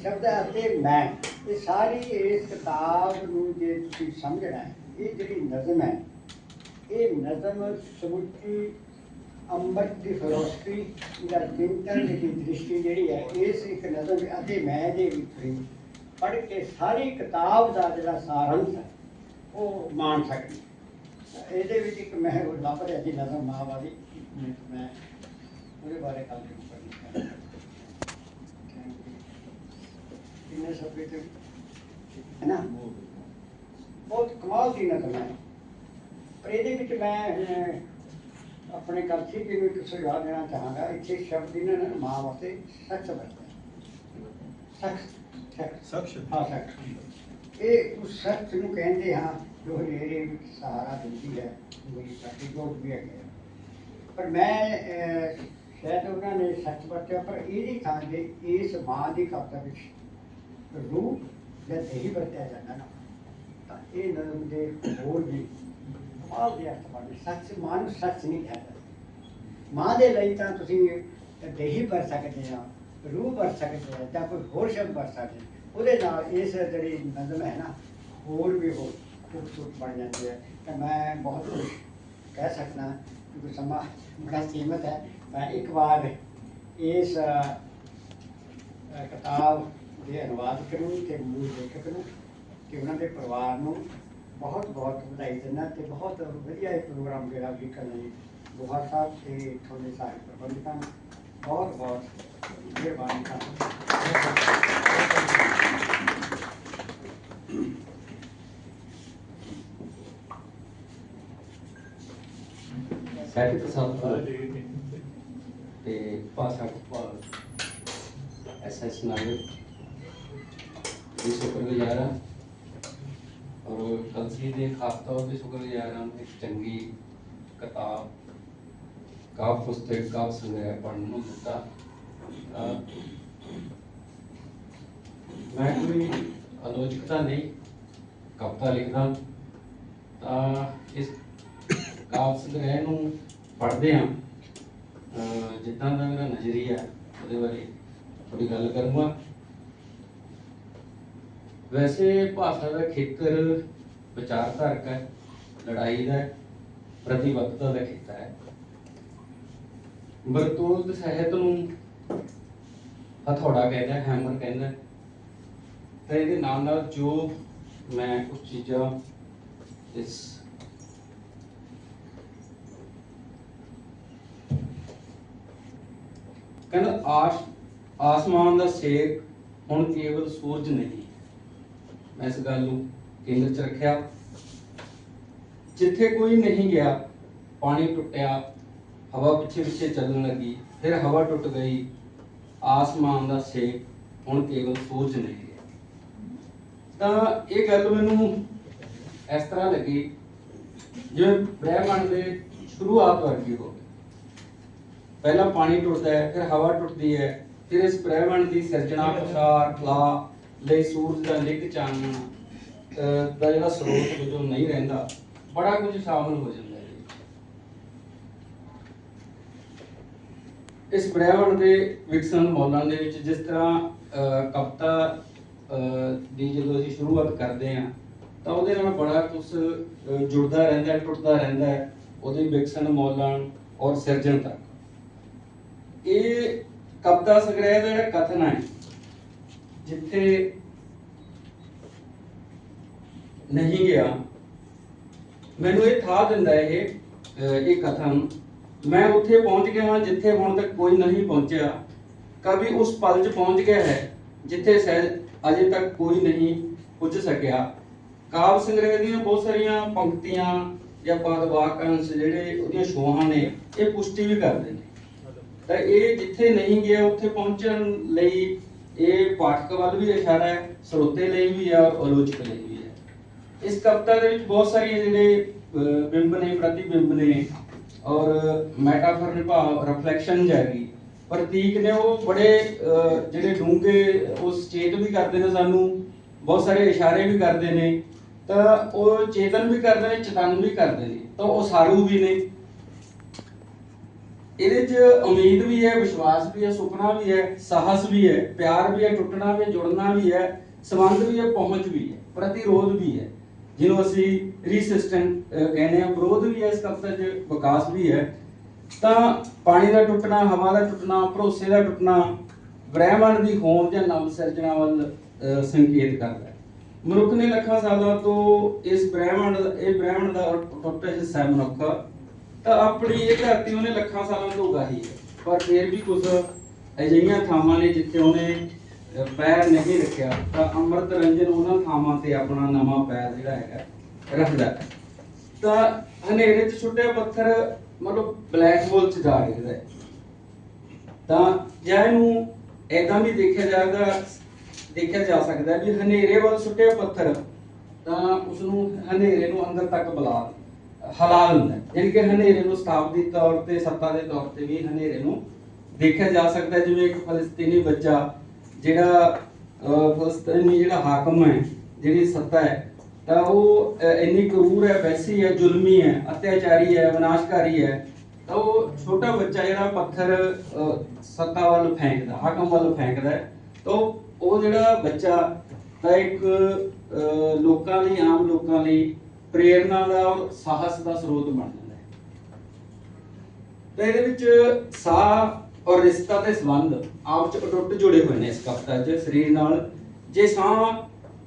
ਸ਼ਬਦ ਅਤੇ ਮੈਂ, ਇਹ ਸਾਰੀ ਇਸ ਕਿਤਾਬ ਨੂੰ ਜੇ ਤੁਸੀਂ ਸਮਝਣਾ ਹੈ, ਇਹ ਜਿਹੜੀ ਨਜ਼ਮ ਹੈ, ਇਹ ਨਜ਼ਮ ਸਮੁੱਚੀ ਅੰਮ੍ਰਿਤ ਦੀ ਫਿਲਾਸਫੀ ਦਾ ਚਿੰਤਨ ਦੀ ਦ੍ਰਿਸ਼ਟੀ ਜਿਹੜੀ ਹੈ ਇਸ ਇੱਕ ਨਜ਼ਮ ਅਤੇ ਮੈਂ ਦੇ ਵਿੱਚ ਹੀ ਪੜ੍ਹ ਕੇ ਸਾਰੀ ਕਿਤਾਬ ਦਾ ਜਿਹੜਾ ਸਾਰੰਸ਼ ਹੈ, ਉਹ ਮਾਣ ਸਕਦੀ ਇਹਦੇ ਵਿੱਚ ਇੱਕ ਮੈਂ ਲੱਭ ਰਿਹਾ ਸੀ ਨਜ਼ਮ ਮਾਂ ਵਾਲੀ ਮੈਂ ਉਹਦੇ ਬਾਰੇ ਗੱਲ ਕਰਨੀ ਕਿੰਨੇ ਸਭੇ ਤੇ। ਹੈ ਨਾ? ਬਹੁਤ ਕਮਾਲ ਦੀ ਨਜ਼ਮ ਹੈ। ਪਰ ਇਹਦੇ ਵਿੱਚ ਮੈਂ ਆਪਣੇ ਕਲਸੀ ਜੀ ਨੂੰ ਇੱਕ ਸੁਝਾਅ ਦੇਣਾ ਚਾਹਾਂਗਾ। ਇੱਥੇ ਸ਼ਬਦ ਇਹਨਾਂ ਨੇ ਮਾਂ ਵਾਸਤੇ ਸੱਚ ਵਰਤਿਆ। ਸੱਚ ਸੱਚ ਹਾਂ ਸੱਚ ਇਹ ਉਸ ਸੱਚ ਨੂੰ ਕਹਿੰਦੇ ਹਾਂ ਜੋ ਹਨੇਰੇ ਵਿੱਚ ਸਹਾਰਾ ਦਿੰਦੀ ਹੈ। ਕੋਈ ਸਾਡੀ ਗੋਦ ਵੀ ਹੈ। ਪਰ ਮੈਂ ਸ਼ਾਇਦ ਉਹਨਾਂ ਨੇ ਸੱਚ ਵਰਤਿਆ ਪਰ ਇਹਦੀ ਥਾਂ ਤੇ ਇਸ ਮਾਂ ਦੀ ਕਵਿਤਾ ਵਿੱਚ ਰੂਪ ਜਾਂ ਦੇਹੀ ਵਰਤਿਆ ਜਾਂਦਾ ਨਾ, ਤਾਂ ਇਹ ਨਜ਼ਮ ਦੇ ਹੋਰ ਵੀ ਕਮਾਲ ਦੇ ਅਰਥ ਬਣਦੇ ਸੱਚ, ਮਾਂ ਨੂੰ ਸੱਚ ਨਹੀਂ ਕਹਿੰਦਾ ਮਾਂ ਦੇ ਲਈ ਤਾਂ ਤੁਸੀਂ ਦੇਹੀ ਵਰ ਸਕਦੇ ਆ ਰੂਹ ਵਰ ਸਕਦੇ ਆ ਜਾਂ ਕੋਈ ਹੋਰ ਸ਼ਬਦ ਵਰਤ ਸਕਦੇ ਉਹਦੇ ਨਾਲ ਇਸ ਜਿਹੜੀ ਨਜ਼ਮ ਹੈ ਨਾ, ਹੋਰ ਵੀ ਹੋਰ ਖੂਬਸੂਰਤ ਬਣ ਜਾਂਦੀ ਹੈ। ਤਾਂ ਮੈਂ ਬਹੁਤ ਕੁਝ ਕਹਿ ਸਕਦਾ ਕਿਉਂਕਿ ਸਮਾਂ ਬੜਾ ਸੀਮਤ ਹੈ। ਮੈਂ ਇੱਕ ਵਾਰ ਇਸ ਕਿਤਾਬ ਦੇ ਅਨੁਵਾਦ ਕਰੂੰ ਤੇ ਮੂਲ ਲੇਖਕ ਨੂੰ ਤੇ ਉਹਨਾਂ ਦੇ ਪਰਿਵਾਰ ਨੂੰ ਬਹੁਤ ਬਹੁਤ ਵਧਾਈ ਦਿੰਦਾ ਤੇ ਬਹੁਤ ਵਧੀਆ ਇਹ ਪ੍ਰੋਗਰਾਮ ਜਿਹੜਾ ਵੀ ਕਰਨ ਗੁਹਾ ਸਾਹਿਬ ਤੇ ਇੱਥੋਂ ਦੇ ਸਾਰੇ ਪ੍ਰਬੰਧਕਾਂ ਨੂੰ ਬਹੁਤ ਬਹੁਤ ਮਿਹਰਬਾਨੀ
ਸਾਹਿਤ ਸਤਿਕਾਰ ਤੇ ਭਾਸ਼ਾ ਵਿਭਾਗ ਐਸਐਸ ਨਾਇਰ ਦੀ ਸ਼ੁਕਰਗੁਜ਼ਾਰ ਹਾਂ ਔਰ ਕਲਸੀ ਦੇ ਖਾਸ ਤੌਰ ਤੇ ਸ਼ੁਕਰਗੁਜ਼ਾਰ ਹਾਂ ਇੱਕ ਚੰਗੀ ਕਿਤਾਬ ਕਾਵ ਪੁਸਤਕ ਕਾਵ ਸੰਗ੍ਰਹਿ ਪੜ੍ਹਨ ਨੂੰ ਦਿੱਤਾ ਮੈਂ ਕੋਈ ਆਲੋਚਕਤਾ ਨਹੀਂ ਕਵਿਤਾ ਲਿਖਦਾ ਤਾਂ ਇਸ ਕਾਵ ਸੰਗ੍ਰਹਿ ਨੂੰ ਪੜ੍ਹਦੇ ਹਾਂ ਜਿੱਦਾਂ ਦਾ ਮੇਰਾ ਨਜ਼ਰੀਆ ਉਹਦੇ ਬਾਰੇ ਥੋੜੀ ਗੱਲ ਕਰੂੰਗਾ ਵੈਸੇ ਭਾਸ਼ਾ ਦਾ ਖੇਤਰ ਵਿਚਾਰਧਾਰਕ ਹੈ, ਲੜਾਈ ਦਾ ਪ੍ਰਤੀਬੱਧਤਾ ਦਾ ਖੇਤਰ ਹੈ। ਬਰਤੋਲਦ ਸਾਹਿਤ ਨੂੰ ਹਥੌੜਾ ਕਹਿੰਦਾ ਹੈਮਰ ਕਹਿੰਦਾ ਤੇ ਇਹਦੇ ਨਾਲ ਨਾਲ ਜੋ ਮੈਂ ਕੁਝ ਚੀਜ਼ਾਂ ਇਸ ਕਹਿੰਦਾ ਆਸ ਆਸਮਾਨ ਦਾ ਸੇਕ ਹੁਣ ਕੇਵਲ ਸੂਰਜ ਨਹੀਂ ਮੈਂ ਇਸ ਗੱਲ ਨੂੰ ਕੇਂਦਰ ਚ ਰੱਖਿਆ। ਜਿੱਥੇ ਕੋਈ ਨਹੀਂ ਗਿਆ, ਪਾਣੀ ਟੁੱਟਿਆ, ਹਵਾ ਪਿੱਛੇ ਪਿੱਛੇ ਚੱਲਣ ਲੱਗੀ, ਫਿਰ ਹਵਾ ਟੁੱਟ ਗਈ, ਆਸਮਾਨ ਦਾ ਸੇਕ ਹੁਣ ਕੇਵਲ ਸੂਰਜ ਨਹੀਂ ਗਿਆ ਤਾਂ ਇਹ ਗੱਲ ਮੈਨੂੰ ਇਸ ਤਰ੍ਹਾਂ ਲੱਗੀ, ਜਿਵੇਂ ਬ੍ਰਹਿਮੰਡ ਦੇ ਸ਼ੁਰੂਆਤ ਵਰਗੀ ਹੋਵੇ। ਪਹਿਲਾਂ ਪਾਣੀ ਟੁੱਟਦਾ ਹੈ, ਫਿਰ ਹਵਾ ਟੁੱਟਦੀ ਹੈ, ਫਿਰ ਇਸ ਬ੍ਰਹਿਮੰਡ ਦੀ ਸਿਰਜਣਾ, ਪ੍ਰਸਾਰ ਖਲਾ ਲਈ ਸੂਰਜ ਦਾ ਲਿਕ ਚਾਨਣ ਦਾ ਜਿਹੜਾ ਸਰੋਤ ਵਜੋਂ ਨਹੀਂ ਰਹਿੰਦਾ ਬੜਾ ਕੁਝ ਸ਼ਾਮਲ ਹੋ ਜਾਂਦਾ ਹੈ। ਇਸ ਬ੍ਰਹਿਮੰਡ ਦੇ ਵਿਕਸਨ ਮੌਲਾਂ ਦੇ ਵਿੱਚ ਜਿਸ ਤਰ੍ਹਾਂ ਅਹ, ਦੀ ਜਦੋਂ ਅਸੀਂ ਸ਼ੁਰੂਆਤ ਕਰਦੇ ਹਾਂ ਤਾਂ ਉਹਦੇ ਨਾਲ ਬੜਾ ਕੁਝ ਜੁੜਦਾ ਰਹਿੰਦਾ ਟੁੱਟਦਾ ਰਹਿੰਦਾ ਹੈ ਉਹਦੇ ਵਿਕਸਨ ਮੌਲਾਂ ਔਰ ਸਿਰਜਣ ਤੱਕ। ਇਹ ਕਵਿਤਾ ਸੰਗ੍ਰਹਿ ਦਾ ਜਿਹੜਾ ਕਥਨ ਹੈ ਜਿੱਥੇ ਨਹੀਂ ਗਿਆ। ਮੈਨੂੰ ਇਹ ਥਾ ਦਿੰਦਾ ਇਹ ਇਹ ਕਥਨ। ਮੈਂ ਉੱਥੇ ਪਹੁੰਚ ਗਿਆ ਹਾਂ, ਜਿੱਥੇ ਹੁਣ ਤੱਕ ਕੋਈ ਨਹੀਂ ਪਹੁੰਚਿਆ। ਕਵੀ ਉਸ ਪਲ 'ਚ ਪਹੁੰਚ ਗਿਆ ਹੈ, ਜਿੱਥੇ ਸਹਿਜ ਅਜੇ ਤੱਕ ਕੋਈ ਨਹੀਂ ਪੁੱਜ ਸਕਿਆ। ਕਾਵ ਸੰਗ੍ਰਹਿ ਦੀਆਂ ਬਹੁਤ ਸਾਰੀਆਂ ਪੰਕਤੀਆਂ ਜਾਂ ਪਦ ਵਾਕਾਂਸ਼ ਜਿਹੜੇ ਉਹਦੀਆਂ ਸੋਹਾਂ ਨੇ, ਇਹ ਪੁਸ਼ਟੀ ਵੀ ਕਰਦੇ ਨੇ। ਤਾਂ ਇਹ ਜਿੱਥੇ ਨਹੀਂ ਗਿਆ, ਉੱਥੇ ਪਹੁੰਚਣ ਲਈ ਇਹ ਪਾਠਕ ਵੱਲ ਵੀ ਇਸ਼ਾਰਾ ਹੈ, ਸਰੋਤੇ ਲਈ ਵੀ ਹੈ ਆਲੋਚਕ ਲਈ ਵੀ। ਇਸ ਕਵਿਤਾ ਦੇ ਵਿੱਚ ਬਹੁਤ ਸਾਰੀਆਂ ਜਿਹੜੇ ਬਿੰਬ ਨੇ, ਪ੍ਰਤੀਬਿੰਬ ਨੇ ਔਰ ਮੈਟਾਫਰ ਨੇ ਭਾਵ ਰਿਫਲੈਕਸ਼ਨ ਜਾਗੀ ਪ੍ਰਤੀਕ ਨੇ ਉਹ ਬੜੇ ਜਿਹੜੇ ਡੂੰਘੇ ਉਹ ਚੇਤ ਵੀ ਕਰਦੇ ਨੇ ਸਾਨੂੰ, ਬਹੁਤ ਸਾਰੇ ਇਸ਼ਾਰੇ ਵੀ ਕਰਦੇ ਨੇ। ਤਾਂ ਉਹ ਚੇਤਨ ਵੀ ਕਰਦੇ ਨੇ, ਚਤਨ ਵੀ ਕਰਦੇ ਨੇ। ਤਾਂ ਉਹ ਸਾਰੂ ਵੀ ਨੇ। ਇਹਦੇ 'ਚ ਉਮੀਦ ਵੀ ਹੈ, ਵਿਸ਼ਵਾਸ ਵੀ ਹੈ, ਸੁਪਨਾ ਵੀ ਹੈ, ਸਾਹਸ ਵੀ ਹੈ, ਪਿਆਰ ਵੀ ਹੈ, ਟੁੱਟਣਾ ਵੀ ਜੁੜਨਾ ਵੀ ਹੈ, ਸੰਬੰਧ ਵੀ ਹੈ, ਪਹੁੰਚ ਵੀ ਹੈ, ਪ੍ਰਤੀਰੋਧ ਵੀ ਹੈ। ਜਿਹਨੂੰ ਅਸੀਂ ਰੈਸਿਸਟੈਂਟ ਕਹਿੰਦੇ ਆ ਵਿਰੋਧ ਵੀ ਹੈ ਇਸ ਕਵਿਤਾ 'ਚ, ਵਿਕਾਸ ਵੀ ਹੈ, ਤਾਂ ਪਾਣੀ ਦਾ ਟੁੱਟਣਾ, ਹਵਾ ਦਾ ਟੁੱਟਣਾ, ਭਰੋਸੇ ਦਾ ਟੁੱਟਣਾ, ਬ੍ਰਹਿਮੰਡ ਦੀ ਹੋਂਦ ਜਾਂ ਨਵ ਸਿਰਜਣਾ ਵੱਲ ਸੰਕੇਤ ਕਰਦਾ ਹੈ। ਮਨੁੱਖ ਨੇ ਲੱਖਾਂ ਸਾਲਾਂ ਤੋਂ ਇਸ ਬ੍ਰਹਿਮੰਡ, ਇਹ ਬ੍ਰਹਿਮੰਡ ਦਾ ਟੁੱਟ ਹਿੱਸਾ ਹੈ ਮਨੁੱਖ, ਤਾਂ ਆਪਣੀ ਇਹ ਧਰਤੀ ਉਹਨੇ ਲੱਖਾਂ ਸਾਲਾਂ ਤੋਂ ਉਗਾਈ ਹੈ। ਪਰ ਫਿਰ ਵੀ ਕੁਝ ਅਜਿਹੀਆਂ ਥਾਵਾਂ ਨੇ ਜਿੱਥੇ ਉਹਨੇ ਪੈਰ ਨਹੀਂ ਰੱਖਿਆ। ਤਾਂ ਅੰਮ੍ਰਿਤ ਰੰਜਨ ਉਹਨਾਂ ਥਾਵਾਂ ਤੇ ਆਪਣਾ ਨਵਾਂ ਪੈਰ ਜਿਹੜਾ ਹੈਗਾ, ਰੱਖਦਾ। ਤਾਂ ਹਨੇਰੇ 'ਚ ਛੁੱਟੇ ਪੱਥਰ ਮਤਲਬ ਬਲੈਕ ਹੋਲ 'ਚ ਜਾ ਰਿਹਾ ਤਾਂ ਜੇ ਇਹਨੂੰ ਏਦਾਂ ਵੀ ਦੇਖਿਆ ਜਾਏਗਾ, ਦੇਖਿਆ ਜਾ ਸਕਦਾ ਵੀ ਹਨੇਰੇ ਵੱਲ ਸੁੱਟਿਆ ਪੱਥਰ, ਤਾਂ ਉਸ ਨੂੰ ਹਨੇਰੇ ਨੂੰ ਅੰਦਰ ਤੱਕ ਬੁਲਾ ਹਲਾ ਦਿੰਦਾ ਹੈ। ਯਾਨੀ ਕਿ ਹਨੇਰੇ ਨੂੰ ਸਥਾਪਤੀ ਤੌਰ ਤੇ, ਸੱਤਾ ਦੇ ਤੌਰ ਤੇ ਵੀ ਹਨੇਰੇ ਨੂੰ ਦੇਖਿਆ ਜਾ ਸਕਦਾ ਜਿਵੇਂ ਇੱਕ ਫਲਸਤੀਨੀ ਬੱਚਾ ਜਿਹੜਾ ਫਲਸਤੀਨੀ ਜਿਹੜਾ ਹਾਕਮ ਹੈ, ਜਿਹੜੀ ਸੱਤਾ ਹੈ, ਤਾਂ ਉਹ ਇੰਨੀ ਕਰੂਰ ਹੈ, ਵੈਸੀ ਹੈ, ਜ਼ੁਲਮੀ ਹੈ, ਅਤਿਆਚਾਰੀ ਹੈ, ਵਿਨਾਸ਼ਕਾਰੀ ਹੈ, ਤਾਂ ਉਹ ਛੋਟਾ ਬੱਚਾ ਜਿਹੜਾ ਪੱਥਰ ਸੱਤਾ ਵੱਲ ਫੈਂਕਦਾ, ਹਾਕਮ ਵੱਲ ਫੈਂਕਦਾ ਹੈ, ਤਾਂ ਉਹ- ਜਿਹੜਾ ਬੱਚਾ ਤਾਂ ਇੱਕ ਲੋਕਾਂ ਲਈ, ਆਮ ਲੋਕਾਂ ਲਈ ਪ੍ਰੇਰਨਾ ਦਾ ਔਰ ਸਾਹਸ ਦਾ ਸਰੋਤ ਬਣ ਜਾਂਦਾ ਹੈ। ਤਾਂ ਇਹਦੇ ਵਿੱਚ ਸਾਹ ਔਰ ਰਿਸ਼ਤਾ ਤੇ ਸੰਬੰਧ ਆਪ ਚ ਅਟੁੱਟ ਜੁੜੇ ਹੋਏ ਨੇ ਇਸ ਕਵਿਤਾ 'ਚ ਸਰੀਰ ਨਾਲ ਜੇ ਸਾਹ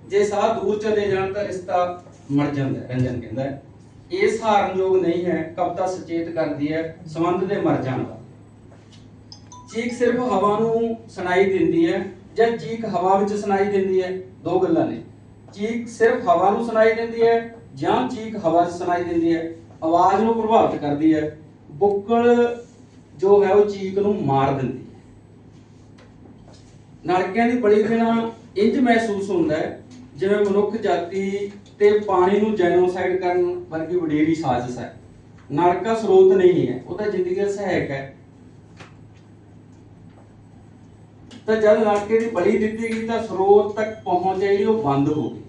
ਜੇ ਸਾਹ ਦੂਰ ਚਲੇ ਜਾਣ ਤਾਂ ਰਿਸ਼ਤਾ ਮਰ ਜਾਂਦਾ ਹੈ, ਰੰਜਨ ਕਹਿੰਦਾ ਹੈ। ਇਹ ਸਹਾਰਨਯੋਗ ਨਹੀਂ ਹੈ ਕਵਿਤਾ ਸੁਚੇਤ ਕਰਦੀ ਹੈ ਸੰਬੰਧ ਦੇ ਮਰ ਜਾਣ ਦਾ। ਚੀਕ ਸਿਰਫ ਹਵਾ ਨੂੰ ਸੁਣਾਈ ਦਿੰਦੀ ਹੈ ਜਾਂ ਚੀਕ ਹਵਾ ਵਿੱਚ ਸੁਣਾਈ ਦਿੰਦੀ ਹੈ? ਦੋ ਗੱਲਾਂ ਨੇ। ਚੀਕ ਸਿਰਫ ਹਵਾ ਨੂੰ ਸੁਣਾਈ ਦਿੰਦੀ ਹੈ ਜਾਂ ਚੀਕ ਹਵਾ 'ਚ ਸੁਣਾਈ ਦਿੰਦੀ ਹੈ? ਆਵਾਜ਼ ਨੂੰ ਪ੍ਰਭਾਵਿਤ ਕਰਦੀ ਹੈ। ਬੁੱਕਲ ਜੋ ਹੈ ਉਹ ਚੀਕ ਨੂੰ ਮਾਰ ਦਿੰਦੀ ਹੈ। ਨਲਕਿਆਂ ਦੀ ਬਲੀ ਬਿਨਾ ਇੰਜ ਮਹਿਸੂਸ ਹੁੰਦਾ ਹੈ, ਜਿਵੇਂ ਮਨੁੱਖ ਜਾਤੀ ਤੇ ਪਾਣੀ ਨੂੰ ਜੈਨੋਸਾਈਡ ਕਰਨ ਵਰਗੀ ਵਡੇਰੀ ਸਾਜ਼ਿਸ਼ ਹੈ। ਨਲਕਾ ਸਰੋਤ ਨਹੀਂ ਹੈ, ਉਹ ਤਾਂ ਜ਼ਿੰਦਗੀ ਦਾ ਸਹਾਇਕ ਹੈ। ਤਾਂ ਜਦ ਨਲਕੇ ਦੀ ਬਲੀ ਦਿੱਤੀ ਗਈ ਤਾਂ ਸਰੋਤ ਤੱਕ ਪਹੁੰਚ ਜਿਹੜੀ ਉਹ ਬੰਦ ਹੋ ਗਈ।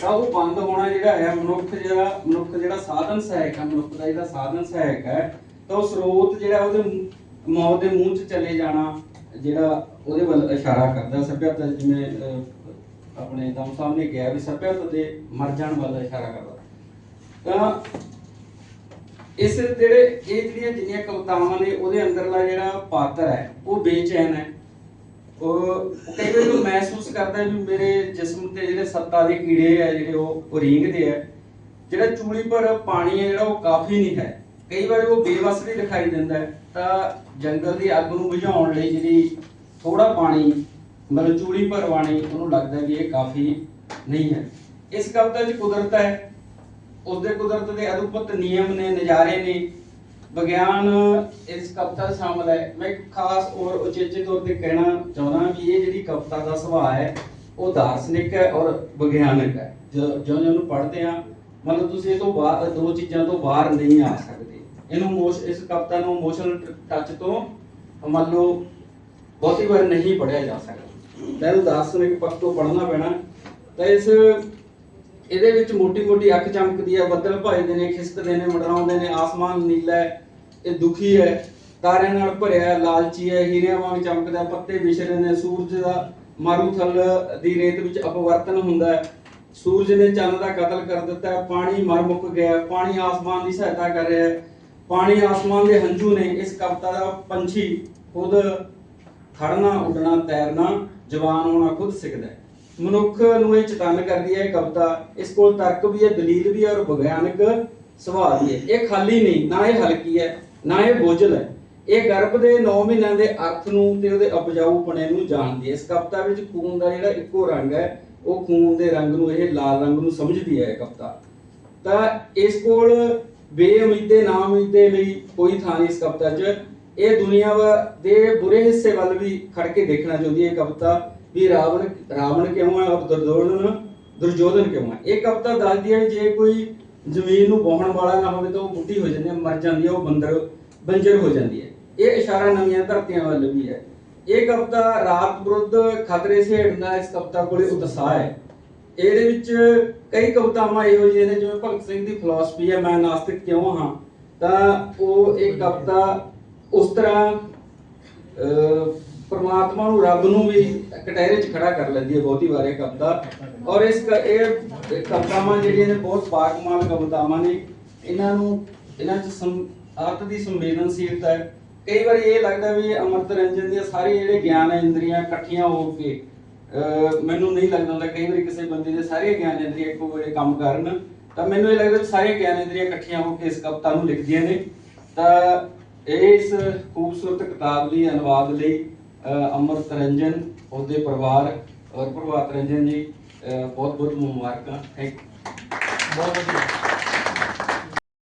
ਤਾਂ ਉਹ ਬੰਦ ਹੋਣਾ ਜਿਹੜਾ ਹੈ, ਮਨੁੱਖ ਜਿਹੜਾ ਮਨੁੱਖ ਜਿਹੜਾ ਸਾਧਨ ਸਹਾਇਕ ਹੈ, ਮਨੁੱਖ ਦਾ ਜਿਹੜਾ ਸਾਧਨ ਸਹਾਇਕ ਹੈ ਤਾਂ ਉਹ ਸਰੋਤ ਜਿਹੜਾ ਉਹਦੇ ਮੌਤ ਦੇ ਮੂੰਹ 'ਚ ਚਲੇ ਜਾਣਾ, ਜਿਹੜਾ ਉਹਦੇ ਵੱਲ ਇਸ਼ਾਰਾ ਕਰਦਾ ਸਭਿਅਤਾ ਜਿਵੇਂ ਆਪਣੇ ਦਮ ਸਾਹਿਬ ਕਿਹਾ ਵੀ ਸਭਿਅਤਾ ਦੇ ਮਰ ਜਾਣ ਵੱਲ ਇਸ਼ਾਰਾ ਕਰਦਾ। ਤਾਂ ਇਸ ਜਿਹੜੇ ਇਹ ਜਿਹੜੀਆਂ ਜਿੰਨੀਆਂ ਕਵਿਤਾਵਾਂ ਨੇ, ਉਹਦੇ ਅੰਦਰਲਾ ਜਿਹੜਾ ਪਾਤਰ ਹੈ, ਉਹ ਬੇਚੈਨ ਹੈ। ਉਹ ਕਈ ਵਾਰੀ ਉਹ ਮਹਿਸੂਸ ਕਰਦਾ ਵੀ ਮੇਰੇ ਜਿਸਮ ਤੇ ਜਿਹੜੇ ਸੱਤਾ ਦੇ ਕੀੜੇ ਆ, ਜਿਹੜੇ ਉਹ ਉਹ ਰੀਂਗਦੇ ਆ, ਜਿਹੜਾ ਚੂੜੀ ਪਰ ਪਾਣੀ ਹੈ, ਜਿਹੜਾ ਉਹ ਕਾਫੀ ਨਹੀਂ ਹੈ। ਕਈ ਵਾਰੀ ਉਹ ਬੇਵਸ ਵੀ ਦਿਖਾਈ ਦਿੰਦਾ ਹੈ। ਤਾਂ ਜੰਗਲ ਦੀ ਅੱਗ ਨੂੰ ਬੁਝਾਉਣ ਲਈ ਜਿਹੜੀ ਥੋੜਾ ਪਾਣੀ, ਮਤਲਬ ਚੂਲੀ ਪਰ ਉਹਨੂੰ ਲੱਗਦਾ ਵੀ ਇਹ ਕਾਫੀ ਨਹੀਂ ਹੈ। ਇਸ ਕਵਿਤਾ 'ਚ ਕੁਦਰਤ ਹੈ, ਉਸਦੇ ਕੁਦਰਤ ਦੇ ਅਦੁੱਪਤ ਨਿਯਮ ਨੇ, ਨਜ਼ਾਰੇ ਨੇ, ਵਿਗਿਆਨ ਇਸ ਕਵਿਤਾ 'ਚ ਸ਼ਾਮਲ ਹੈ। ਮੈਂ ਖਾਸ ਔਰ ਉਚੇਚੇ ਤੌਰ ਤੇ ਕਹਿਣਾ ਚਾਹੁੰਦਾ ਵੀ ਇਹ ਜਿਹੜੀ ਕਵਿਤਾ ਦਾ ਸੁਭਾਅ ਹੈ, ਉਹ ਦਾਰਸ਼ਨਿਕ ਹੈ ਔਰ ਵਿਗਿਆਨਕ ਹੈ। ਜਦੋਂ ਜਿਉਂ ਇਹਨੂੰ ਪੜ੍ਹਦੇ ਆ ਮਤਲਬ ਤੁਸੀਂ ਇਹ ਤੋਂ ਬਾਹਰ ਦੋ ਚੀਜ਼ਾਂ ਤੋਂ ਬਾਹਰ ਨਹੀਂ ਆ ਸਕਦੇ। ਇਹਨੂੰ ਮੋਸ਼ ਇਸ ਕਵਿਤਾ ਨੂੰ ਇਮੋਸ਼ਨਲ ਟੱਚ ਤੋਂ ਮੰਨ ਲਓ ਬਹੁਤੀ ਵਾਰ ਨਹੀਂ ਪੜਿਆ ਜਾ ਸਕਦਾ। ਤਾਂ ਇਹਨੂੰ ਦਾਰਸ਼ਨਿਕ ਪੱਖ ਤੋਂ ਪੜ੍ਹਨਾ ਪੈਣਾ। ਤਾਂ ਇਸ ਇਹਦੇ ਵਿੱਚ ਮੋਟੀ ਮੋਟੀ ਅੱਖ ਚਮਕਦੀ ਹੈ ਬੱਦਲ ਭਜਦੇ ਨੇ ਖਿਸਕਦੇ ਨੇ ਮੰਡਰਾਉਂਦੇ ਨੇ ਆਸਮਾਨ ਨੀਲਾ ਹੈ ਇਹ ਦੁਖੀ ਹੈ। ਤਾਰਿਆਂ ਨਾਲ ਭਰਿਆ ਹੈ, ਲਾਲਚੀ ਹੈ ਹੀਰਿਆਂ ਵਾਂਗ ਚਮਕਦਾ ਪੱਤੇ ਵਿਛਰੇ ਨੇ ਸੂਰਜ ਦਾ ਮਾਰੂਥਲ ਦੀ ਰੇਤ ਵਿੱਚ ਅਪਵਰਤਨ ਹੁੰਦਾ ਹੈ। ਸੂਰਜ ਨੇ ਚੰਨ ਦਾ ਕਤਲ ਕਰ ਦਿੱਤਾ, ਪਾਣੀ ਮਰ ਮੁੱਕ ਗਿਆ, ਪਾਣੀ ਆਸਮਾਨ ਦੀ ਸਹਾਇਤਾ ਕਰ ਰਿਹਾ ਹੈ। ਪਾਣੀ ਆਸਮਾਨ ਦੇ ਹੰਝੂ ਨੇ ਇਸ ਕਵਿਤਾ ਦਾ ਪੰਛੀ ਖੁਦ ਖੜਨਾ, ਉੱਡਣਾ, ਤੈਰਨਾ, ਜਵਾਨ ਹੋਣਾ ਖੁਦ ਸਿੱਖਦਾ ਹੈ। ਮਨੁੱਖ ਨੂੰ ਇਹ ਚੇਤਨ ਕਰਦੀ ਹੈ ਕਵਿਤਾ, ਇਸ ਕੋਲ ਤਰਕ ਵੀ ਹੈ, ਦਲੀਲ ਵੀ ਹੈ ਔਰ ਵਿਗਿਆਨਕ ਸੁਭਾਅ ਵੀ ਹੈ। ਇਹ ਖਾਲੀ ਨਹੀਂ, ਨਾ ਇਹ ਹਲਕੀ ਹੈ, ਨਾ ਇਹ ਬੋਝਲ ਹੈ। ਇਹ ਗਰਭ ਦੇ 9 ਮਹੀਨਿਆਂ ਦੇ ਅਰਥ ਨੂੰ ਤੇ ਉਹਦੇ ਉਪਜਾਊਪਣੇ ਨੂੰ ਜਾਣਦੀ ਹੈ। ਇਸ ਕਵਿਤਾ ਵਿੱਚ ਖੂਨ ਦਾ ਜਿਹੜਾ ਇੱਕੋ ਰੰਗ ਹੈ ਉਹ ਖੂਨ ਦੇ ਰੰਗ ਨੂੰ, ਇਹ ਲਾਲ ਰੰਗ ਨੂੰ ਸਮਝਦੀ ਹੈ ਕਵਿਤਾ ਤਾਂ ਇਸ ਕੋਲ ਬੇਉਮੀਦੇ ਨਾ ਲਈ ਕੋਈ ਥਾਂ ਨਹੀਂ ਇਸ ਕਵਿਤਾ 'ਚ। ਇਹ ਦੁਨੀਆ ਦੇ ਬੁਰੇ ਹਿੱਸੇ ਵੱਲ ਵੀ ਖੜ ਕੇ ਦੇਖਣਾ ਚਾਹੁੰਦੀ ਹੈ ਕਵਿਤਾ ਵੀ ਰਾਵਣ ਰਾਵਣ ਕਿਉਂ ਹੈ, ਔਰ ਦੁਰਯੋਧਨ ਦੁਰਯੋਧਨ ਕਿਉਂ ਹੈ? ਇਹ ਕਵਿਤਾ ਦੱਸਦੀ ਹੈ ਜੇ ਕੋਈ ਜ਼ਮੀਨ ਨੂੰ ਵਾਹਣ ਵਾਲਾ ਨਾ ਹੋਵੇ ਤਾਂ ਉਹ ਬੁੱਢੀ ਹੋ ਜਾਂਦੀ ਹੈ, ਮਰ ਜਾਂਦੀ ਹੈ, ਉਹ ਬੰਦਰ, ਬੰਜਰ ਹੋ ਜਾਂਦੀ ਹੈ। ਇਹ ਇਸ਼ਾਰਾ ਨਵੀਆਂ ਧਰਤੀਆਂ ਵੱਲ ਵੀ ਹੈ। ਇਹ ਕਵਿਤਾ ਰਾਤ ਵਿਰੁੱਧ ਖਤਰੇ ਸੇੜਨ ਦਾ ਇਸ ਕਵਿਤਾ ਕੋਲੇ ਉਤਸ਼ਾਹ ਹੈ। ਇਹਦੇ ਵਿੱਚ ਕਈ ਕਵਿਤਾਵਾਂ ਇਹੋ ਜਿਹੀਆਂ ਨੇ ਜਿਵੇਂ ਭਗਤ ਸਿੰਘ ਦੀ ਫਿਲਾਸਫੀ ਹੈ ਮੈਂ ਨਾਸਤਿਕ ਕਿਉਂ ਹਾਂ? ਤਾਂ ਉਹ ਇੱਕ ਕਵਿਤਾ ਉਸ ਤਰ੍ਹਾਂ ਅਹ, ਨੂੰ ਰੱਬ ਨੂੰ ਵੀ ਕਟਹਿਰੇ 'ਚ ਖੜਾ ਕਰ ਲੈਂਦੀ ਹੈ ਬਹੁਤੀ ਵਾਰ ਕਵਿਤਾ। ਔਰ ਇਸ ਕ- ਇਹ ਕਵਿਤਾਵਾਂ ਜਿਹੜੀਆਂ ਨੇ ਬਹੁਤ ਪਾਕਮਾਲ ਕਵਿਤਾਵਾਂ ਨੇ। ਇਹਨਾਂ ਨੂੰ ਇਹਨਾਂ 'ਚ ਅਰਥ ਦੀ ਸੰਵੇਦਨਸ਼ੀਲਤਾ ਹੈ। ਕਈ ਵਾਰੀ ਇਹ ਲੱਗਦਾ ਵੀ ਇਹ ਅਮਰਤ ਰੰਜਨ ਦੀਆਂ ਸਾਰੇ ਜਿਹੜੇ ਗਿਆਨ ਇੰਦਰੀਆਂ ਇਕੱਠੀਆਂ ਹੋ ਕੇ ਮੈਨੂੰ ਨਹੀਂ ਲੱਗਦਾ ਹੁੰਦਾ ਕਈ ਵਾਰੀ ਕਿਸੇ ਬੰਦੇ ਦੇ ਸਾਰੇ ਗਿਆਨ ਇੰਦਰੀਆਂ ਇੱਕੋ ਵੇਲੇ ਕੰਮ ਕਰਨ। ਤਾਂ ਮੈਨੂੰ ਇਹ ਲੱਗਦਾ ਵੀ ਸਾਰੇ ਗਿਆਨ ਇੰਦਰੀਆਂ ਇਕੱਠੀਆਂ ਹੋ ਕੇ ਇਸ ਕਵਿਤਾ ਨੂੰ ਲਿਖਦੀਆਂ ਨੇ। ਤਾਂ ਇਸ ਖੂਬਸੂਰਤ ਕਿਤਾਬ ਲਈ ਅਨੁਵਾਦ ਲਈ, ਅਹ, ਅਮਰਤ ਰੰਜਨ, ਉਹਦੇ ਪਰਿਵਾਰ ਔਰ ਪ੍ਰਭਾਤ ਰੰਜਨ ਜੀ ਬਹੁਤ ਬਹੁਤ ਮੁਬਾਰਕਾਂ। ਥੈਂਕ
ਬਹੁਤ ਵਧੀਆ।